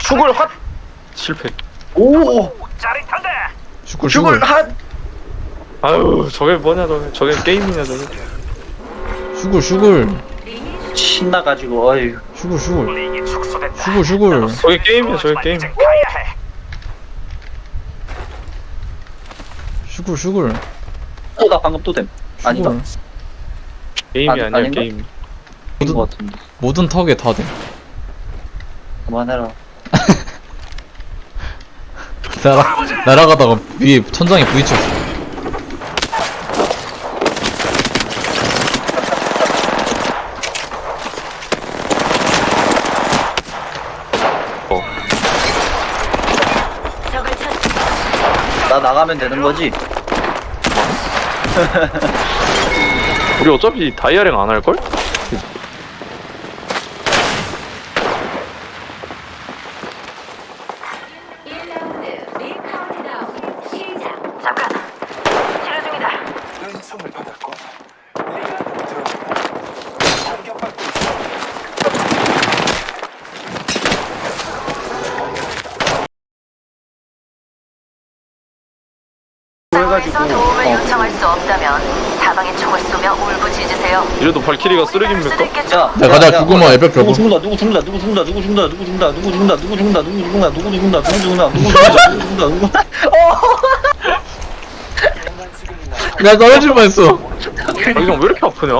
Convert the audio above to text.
죽을 핫 실패. 오. 짜릿한데. 슈굴 죽을 슈굴 한 아유 저게 뭐냐 저게. 저게 게임이냐 저게. 슈굴 슈굴 신나가지고 어이. 슈굴 슈굴 링이 축소됐다. 슈굴 슈굴 저게 게임이야 저게 게임. 이제 가야 해. 슈굴 슈굴 어나 방금 또됨. 아니다. 슈굴 게임이 아니, 아니야 아닌가? 게임. 것 같은데. 모든 턱에 다돼 그만해라 날아 날아가다가 위에 천장에 부딪혔어. 나 나가면 되는 거지? 우리 어차피 다이아랭 안 할걸? 잠깐. 치료 중이다. 은총을 받았고 리가 들어온다. 공격받고 있어. 그래가지고 상황에서 도움을 어. 요청할 수 없다면 사방에 총을 쏘며 울부짖으세요. 이래도 발키리가 쓰레기입니까? 야, 야, 야, 가자, 야, 죽으면 야, 엘베 누구 펴고. 죽는다, 누구 죽는다, 누구 죽는다, 누구 죽는다, 누구 죽는다, 누구 죽는다, 누구 죽는다, 누구 죽는다, 누구 죽는다, 누구 죽는다, 누구 죽는다, 누구 죽는다, 누구 죽는다, 누구 나 떨어질 뻔했어. 이건 왜 이렇게 아프냐?